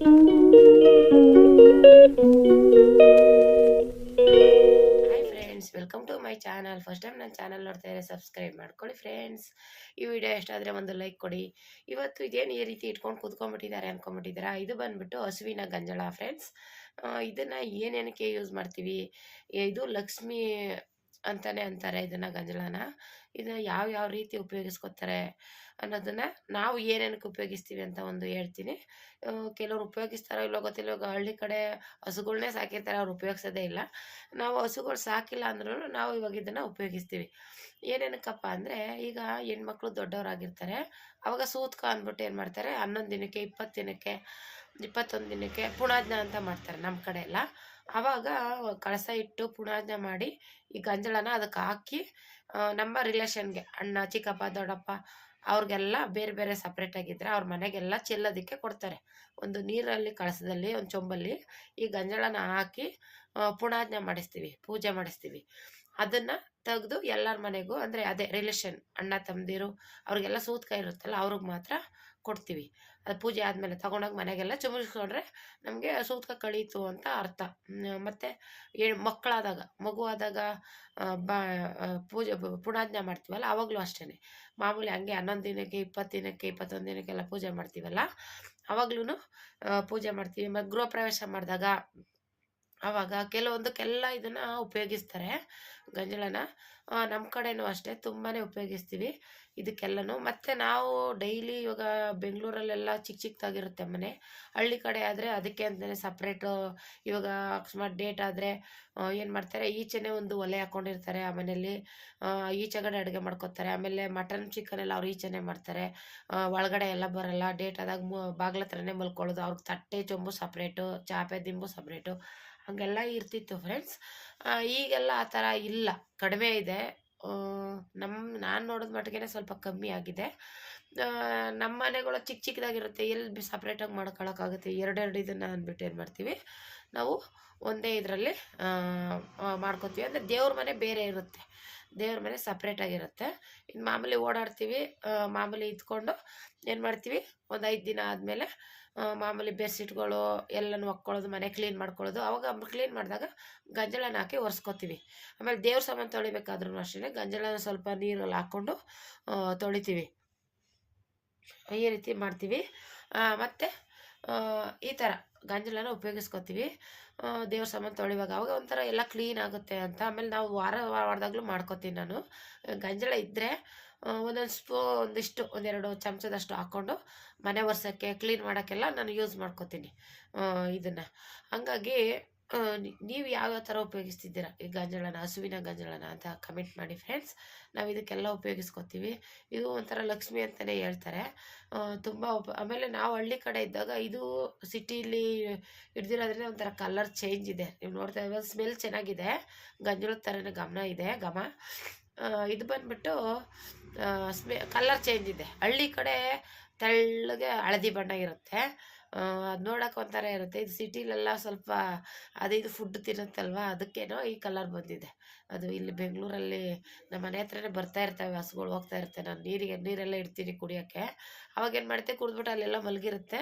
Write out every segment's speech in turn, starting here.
Hi friends welcome to my channel first time ನನ್ನ channel ನೋಡ್ತಾ ಇದ್ದಾರೆ ಸಬ್ಸ್ಕ್ರೈಬ್ ಮಾಡ್ಕೊಳ್ಳಿ ಫ್ರೆಂಡ್ಸ್ ಈ ವಿಡಿಯೋ ಎಷ್ಟಾದರೆ ಒಂದು ಲೈಕ್ ಕೊಡಿ. ಇವತ್ತು ಇದೇನು ಈ ರೀತಿ ಇಟ್ಕೊಂಡು ಕೂತ್ಕೊಂಡ್ಬಿಟ್ಟಿದ್ದಾರೆ ಅಂದ್ಕೊಂಬಿಟ್ಟಿದ್ದೀರಾ ಇದು ಬಂದ್ಬಿಟ್ಟು ಹಸುವಿನ ಗಂಜಳ ಫ್ರೆಂಡ್ಸ್ ಇದನ್ನು ಏನೇನಕ್ಕೆ ಯೂಸ್ ಮಾಡ್ತೀವಿ? ಇದು ಲಕ್ಷ್ಮಿ ಅಂತಾನೆ ಅಂತಾರೆ ಇದನ್ನು ಗಂಜಲನ. ಇದನ್ನ ಯಾವ ಯಾವ ರೀತಿ ಉಪಯೋಗಿಸ್ಕೊತಾರೆ ಅನ್ನೋದನ್ನ ನಾವು ಏನೇನಕ್ಕೆ ಉಪಯೋಗಿಸ್ತೀವಿ ಅಂತ ಒಂದು ಹೇಳ್ತೀನಿ. ಕೆಲವ್ರು ಉಪಯೋಗಿಸ್ತಾರೋ ಇಲ್ಲೋ ಗೊತ್ತಿಲ್ಲ. ಇವಾಗ ಹಳ್ಳಿ ಕಡೆ ಹಸುಗಳನ್ನೇ ಸಾಕಿರ್ತಾರೆ, ಅವ್ರು ಉಪಯೋಗಿಸೋದೇ ಇಲ್ಲ. ನಾವು ಹಸುಗಳು ಸಾಕಿಲ್ಲ ಅಂದ್ರೂ ನಾವು ಇವಾಗ ಇದನ್ನು ಉಪಯೋಗಿಸ್ತೀವಿ. ಏನೇನಕ್ಕಪ್ಪ ಅಂದರೆ ಈಗ ಹೆಣ್ಮಕ್ಳು ದೊಡ್ಡವರಾಗಿರ್ತಾರೆ. ಅವಾಗ ಸೂತ್ಕ ಅಂದ್ಬಿಟ್ಟು ಏನು ಮಾಡ್ತಾರೆ? ಹನ್ನೊಂದು ದಿನಕ್ಕೆ, ಇಪ್ಪತ್ತು ದಿನಕ್ಕೆ ಇಪ್ಪತ್ತೊಂದು ದಿನಕ್ಕೆ ಪುಣಾಜ್ಞ ಅಂತ ಮಾಡ್ತಾರೆ ನಮ್ಮ ಕಡೆ ಎಲ್ಲ. ಆವಾಗ ಕಳಸ ಇಟ್ಟು ಪುಣಾಜ್ಞ ಮಾಡಿ ಈ ಗಂಜಳನ ಅದಕ್ಕೆ ಹಾಕಿ ನಮ್ಮ ರಿಲೇಷನ್ಗೆ ಅಣ್ಣ, ಚಿಕ್ಕಪ್ಪ, ದೊಡ್ಡಪ್ಪ ಅವ್ರಿಗೆಲ್ಲ ಬೇರೆ ಬೇರೆ ಸಪ್ರೇಟ್ ಆಗಿದ್ರೆ ಅವ್ರ ಮನೆಗೆಲ್ಲ ಚೆಲ್ಲೋದಕ್ಕೆ ಕೊಡ್ತಾರೆ. ಒಂದು ನೀರಲ್ಲಿ, ಕಳಸದಲ್ಲಿ, ಒಂದು ಚೊಂಬಲ್ಲಿ ಈ ಗಂಜಳನ ಹಾಕಿ ಪುಣಾಜ್ಞ ಮಾಡಿಸ್ತೀವಿ, ಪೂಜೆ ಮಾಡಿಸ್ತೀವಿ. ಅದನ್ನು ತೆಗೆದು ಎಲ್ಲರ ಮನೆಗೂ, ಅಂದರೆ ಅದೇ ರಿಲೇಷನ್ ಅಣ್ಣ, ತಮ್ಮದಿರು ಅವ್ರಿಗೆಲ್ಲ ಸೂತ್ಕ ಇರುತ್ತಲ್ಲ, ಅವ್ರಿಗೆ ಮಾತ್ರ ಕೊಡ್ತೀವಿ. ಅದು ಪೂಜೆ ಆದಮೇಲೆ ತಗೊಂಡೋಗಿ ಮನೆಗೆಲ್ಲ ಚುಮುರಿಸ್ಕೊಂಡ್ರೆ ನಮಗೆ ಸೂತ್ಕ ಕಳೀತು ಅಂತ ಅರ್ಥ. ಮತ್ತು ಏ, ಮಕ್ಕಳಾದಾಗ ಮಗುವಾದಾಗ ಆದಾಗ ಬಾ ಪೂಜೆ ಪುಣಾಜ್ಞ ಮಾಡ್ತೀವಲ್ಲ ಆವಾಗಲೂ ಅಷ್ಟೇ ಮಾಮೂಲಿ ಹಂಗೆ ಹನ್ನೊಂದು ದಿನಕ್ಕೆ ಇಪ್ಪತ್ತು ದಿನಕ್ಕೆ, ಇಪ್ಪತ್ತೊಂದು ದಿನಕ್ಕೆಲ್ಲ ಪೂಜೆ ಮಾಡ್ತೀವಲ್ಲ ಆವಾಗ್ಲೂ ಪೂಜೆ ಮಾಡ್ತೀವಿ. ಮತ್ತು ಗೃಹ ಪ್ರವೇಶ ಮಾಡಿದಾಗ ಆವಾಗ ಕೆಲವೊಂದಕ್ಕೆಲ್ಲ ಇದನ್ನು ಉಪಯೋಗಿಸ್ತಾರೆ, ಗಂಜಲನ. ನಮ್ಮ ಕಡೆನೂ ಅಷ್ಟೇ ತುಂಬಾ ಉಪಯೋಗಿಸ್ತೀವಿ ಇದಕ್ಕೆಲ್ಲನೂ. ಮತ್ತು ನಾವು ಡೈಲಿ ಇವಾಗ ಬೆಂಗಳೂರಲ್ಲೆಲ್ಲ ಚಿಕ್ಕ ಚಿಕ್ಕದಾಗಿರುತ್ತೆ ಮನೆ. ಹಳ್ಳಿ ಕಡೆ ಆದರೆ ಅದಕ್ಕೆ ಅಂತಲೇ ಸಪ್ರೇಟು ಇವಾಗ ಅಕಸ್ಮಾತ್ ಡೇಟ್ ಆದರೆ ಏನು ಮಾಡ್ತಾರೆ, ಈಚೆನೇ ಒಂದು ಒಲೆ ಹಾಕ್ಕೊಂಡಿರ್ತಾರೆ ಆ ಮನೆಯಲ್ಲಿ. ಈಚೆಗಡೆ ಅಡುಗೆ ಮಾಡ್ಕೊತಾರೆ. ಆಮೇಲೆ ಮಟನ್ ಚಿಕನ್ ಎಲ್ಲ ಅವ್ರು ಈಚೆನೇ ಮಾಡ್ತಾರೆ. ಒಳಗಡೆ ಎಲ್ಲ ಬರೋಲ್ಲ. ಡೇಟ್ ಆದಾಗ ಮು ಬಾಗ್ಲ ಹತ್ರನೇ ಮಲ್ಕೊಳ್ಳೋದು. ಅವ್ರಿಗೆ ತಟ್ಟೆ, ಚೊಂಬು ಸಪ್ರೇಟು ಚಾಪೆ, ದಿಂಬು ಸಪ್ರೇಟು ಹಾಗೆಲ್ಲ ಇರ್ತಿತ್ತು ಫ್ರೆಂಡ್ಸ್ ಈಗೆಲ್ಲ ಆ ಥರ ಇಲ್ಲ. ಕಡಿಮೆ ಇದೆ. ನಮ್ಮ ನಾನು ನೋಡಿದ ಮಟ್ಟಿಗೆ ಸ್ವಲ್ಪ ಕಮ್ಮಿ ಆಗಿದೆ. ನಮ್ಮ ಮನೆಗಳು ಚಿಕ್ಕ ಚಿಕ್ಕದಾಗಿರುತ್ತೆ ಎಲ್ಲಿ ಸಪ್ರೇಟಾಗಿ ಮಾಡ್ಕೊಳಕ್ಕಾಗುತ್ತೆ? ಎರಡೆರಡು ಇದನ್ನು ಅಂದ್ಬಿಟ್ಟು ಏನು ಮಾಡ್ತೀವಿ? ನಾವು ಒಂದೇ ಇದರಲ್ಲಿ ಮಾಡ್ಕೊತೀವಿ. ಅಂದರೆ ದೇವ್ರ ಮನೆ ಬೇರೆ ಇರುತ್ತೆ. ದೇವ್ರ ಮನೆ ಸಪ್ರೇಟಾಗಿರುತ್ತೆ ಇನ್ನು ಮಾಮೂಲಿ ಓಡಾಡ್ತೀವಿ ಮಾಮೂಲಿ ಇದ್ಕೊಂಡು ಏನು ಮಾಡ್ತೀವಿ? ಒಂದು ಐದು ದಿನ ಆದಮೇಲೆ ಮಾಮೂಲಿ ಬೆಡ್ಶೀಟ್ಗಳು ಎಲ್ಲನೂ ಒಕ್ಕೊಳ್ಳೋದು, ಮನೆ ಕ್ಲೀನ್ ಮಾಡ್ಕೊಳ್ಳೋದು. ಅವಾಗ ಕ್ಲೀನ್ ಮಾಡಿದಾಗ ಗಂಜಲನ ಹಾಕಿ ಒರೆಸ್ಕೊತೀವಿ. ಆಮೇಲೆ ದೇವ್ರ ಸಾಮಾನು ತೊಳಿಬೇಕಾದ್ರೂ ಅಷ್ಟೇ ಗಂಜಲನ ಸ್ವಲ್ಪ ನೀರಲ್ಲಿ ಹಾಕ್ಕೊಂಡು ತೊಳಿತೀವಿ. ಈ ರೀತಿ ಮಾಡ್ತೀವಿ. ಮತ್ತು ಈ ಥರ ಗಂಜಲನ ಉಪಯೋಗಿಸ್ಕೊತೀವಿ. ದೇವ್ರ ಸಾಮಾನು ತೊಳಿವಾಗ. ಅವಾಗ ಒಂಥರ ಎಲ್ಲ ಕ್ಲೀನ್ ಆಗುತ್ತೆ ಅಂತ. ಆಮೇಲೆ ನಾವು ವಾರ ವಾರದಾಗಲೂ ಮಾಡ್ಕೊತೀನಿ ನಾನು. ಗಂಜಲ ಇದ್ದರೆ ಒಂದೊಂದು ಸ್ಪೂ, ಒಂದಿಷ್ಟು, ಒಂದೆರಡು ಚಮಚದಷ್ಟು ಹಾಕ್ಕೊಂಡು ಮನೆ ವರ್ಷಕ್ಕೆ ಕ್ಲೀನ್ ಮಾಡೋಕ್ಕೆಲ್ಲ ನಾನು ಯೂಸ್ ಮಾಡ್ಕೊತೀನಿ ಇದನ್ನು. ಹಂಗಾಗಿ ನೀವು ಯಾವ ಥರ ಉಪಯೋಗಿಸ್ತಿದ್ದೀರಾ? ಈ ಗಂಜಳನ, ಹಸುವಿನ ಗಂಜಳನ ಅಂತ ಕಮೆಂಟ್ ಮಾಡಿ ಫ್ರೆಂಡ್ಸ್ ನಾವು ಇದಕ್ಕೆಲ್ಲ ಉಪಯೋಗಿಸ್ಕೊತೀವಿ. ಇದು ಒಂಥರ ಲಕ್ಷ್ಮಿ ಅಂತಲೇ ಹೇಳ್ತಾರೆ. ತುಂಬ ಉಪ, ಆಮೇಲೆ ನಾವು ಹಳ್ಳಿ ಕಡೆ ಇದ್ದಾಗ ಇದು ಸಿಟಿಲಿ ಹಿಡ್ದಿರೋದ್ರಿಂದ ಒಂಥರ ಕಲರ್ ಚೇಂಜ್ ಇದೆ. ನೀವು ನೋಡ್ತಾ ಇವಾಗ ಸ್ಮೆಲ್ ಚೆನ್ನಾಗಿದೆ. ಗಂಜಳದ ಥರನೇ ಗಮನ ಇದೆ ಘಮ ಇದು ಬಂದ್ಬಿಟ್ಟು ಸ್ಮೆ ಕಲರ್ ಚೇಂಜ್ ಇದೆ. ಹಳ್ಳಿ ಕಡೆ ತೆಳ್ಳಗೆ ಹಳದಿ ಬಣ್ಣ ಇರುತ್ತೆ. ಅದು ನೋಡೋಕೆ ಒಂಥರ ಇರುತ್ತೆ. ಇದು ಸಿಟಿಲೆಲ್ಲ ಸ್ವಲ್ಪ ಅದು ಇದು ಫುಡ್ ತಿನ್ನುತ್ತಲ್ವ ಅದಕ್ಕೇನೋ ಈ ಕಲರ್ ಬಂದಿದೆ. ಅದು ಇಲ್ಲಿ ಬೆಂಗಳೂರಲ್ಲಿ ನಮ್ಮ ಮನೆ ಹತ್ರನೇ ಬರ್ತಾ ಇರ್ತವೆ, ಹಸುಗಳು ಹೋಗ್ತಾ ಇರ್ತವೆ ನಾನು ನೀರಿಗೆ, ನೀರೆಲ್ಲ ಇಡ್ತೀನಿ ಕುಡಿಯೋಕ್ಕೆ. ಅವಾಗ ಏನು ಮಾಡ್ತೆ, ಕುಡಿದ್ಬಿಟ್ಟು ಅಲ್ಲೆಲ್ಲ ಮಲಗಿರುತ್ತೆ.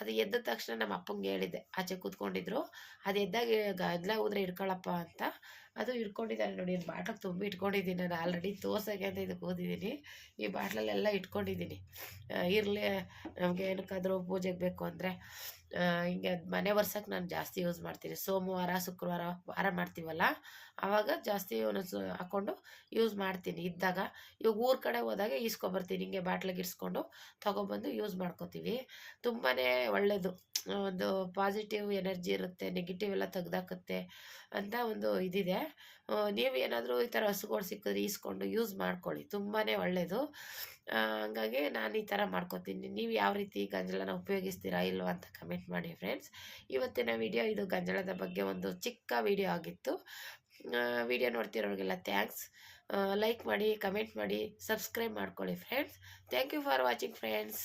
ಅದು ಎದ್ದ ತಕ್ಷಣ ನಮ್ಮ ಅಪ್ಪಂಗೆ ಹೇಳಿದ್ದೆ. ಆಚೆ ಕೂತ್ಕೊಂಡಿದ್ರು. ಅದು ಎದ್ದಾಗ ಗದ್ಲ ಹೋದ್ರೆ ಇಡ್ಕೊಳಪ್ಪ ಅಂತ. ಅದು ಇಟ್ಕೊಂಡಿದ್ದಾರೆ ನೋಡಿ ಬಾಟ್ಲಿಗೆ ತುಂಬಿ ಇಟ್ಕೊಂಡಿದ್ದೀನಿ ನಾನು. ಆಲ್ರೆಡಿ ತೋರ್ಸೋಕೆ ಅಂತ ಇದಕ್ಕೆ ಓದಿದ್ದೀನಿ ಈ ಬಾಟ್ಲಲ್ಲೆಲ್ಲ ಇಟ್ಕೊಂಡಿದ್ದೀನಿ ಇರಲಿ, ನಮಗೆ ಏನಕ್ಕಾದರೂ ಪೂಜೆಗೆ ಬೇಕು ಅಂದರೆ ಹಿಂಗೆ ಮನೆ ಒರ್ಸಕ್ಕೆ ನಾನು ಜಾಸ್ತಿ ಯೂಸ್ ಮಾಡ್ತೀನಿ. ಸೋಮವಾರ, ಶುಕ್ರವಾರ, ವಾರ ಮಾಡ್ತೀವಲ್ಲ ಆವಾಗ ಜಾಸ್ತಿ ಒಂದೊಂದು ಹಾಕ್ಕೊಂಡು ಯೂಸ್ ಮಾಡ್ತೀನಿ. ಇದ್ದಾಗ ಇವಾಗ ಊರ ಕಡೆ ಹೋದಾಗ ಈಸ್ಕೊಬರ್ತೀನಿ ಹಿಂಗೆ ಬಾಟ್ಲಿಗೆ ಇರಿಸ್ಕೊಂಡು ತೊಗೊಬಂದು ಯೂಸ್ ಮಾಡ್ಕೊತೀವಿ. ತುಂಬಾ ಒಳ್ಳೆಯದು ಒಂದು ಪಾಸಿಟಿವ್ ಎನರ್ಜಿ ಇರುತ್ತೆ ನೆಗೆಟಿವ್ ಎಲ್ಲ ತೆಗ್ದಾಕುತ್ತೆ ಅಂತ ಒಂದು ಇದಿದೆ. ನೀವು ಏನಾದರೂ ಈ ಥರ ಹಸುಗಳು ಸಿಕ್ಕಿದ್ರೆ ಈಸ್ಕೊಂಡು ಯೂಸ್ ಮಾಡ್ಕೊಳ್ಳಿ ತುಂಬಾ ಒಳ್ಳೆಯದು ಹಂಗಾಗಿ ನಾನು ಈ ಥರ ಮಾಡ್ಕೊತೀನಿ. ನೀವು ಯಾವ ರೀತಿ ಗಂಜಲನ ಉಪಯೋಗಿಸ್ತೀರಾ ಇಲ್ವಾ ಅಂತ ಕಮೆಂಟ್ ಮಾಡಿ ಫ್ರೆಂಡ್ಸ್ ಇವತ್ತಿನ ವಿಡಿಯೋ ಇದು ಗಂಜಲದ ಬಗ್ಗೆ ಒಂದು ಚಿಕ್ಕ ವಿಡಿಯೋ ಆಗಿತ್ತು. ವಿಡಿಯೋ ನೋಡ್ತಿರೋರಿಗೆಲ್ಲ ಥ್ಯಾಂಕ್ಸ್ ಲೈಕ್ ಮಾಡಿ ಕಮೆಂಟ್ ಮಾಡಿ ಸಬ್ಸ್ಕ್ರೈಬ್ ಮಾಡ್ಕೊಳ್ಳಿ friends thank you for watching friends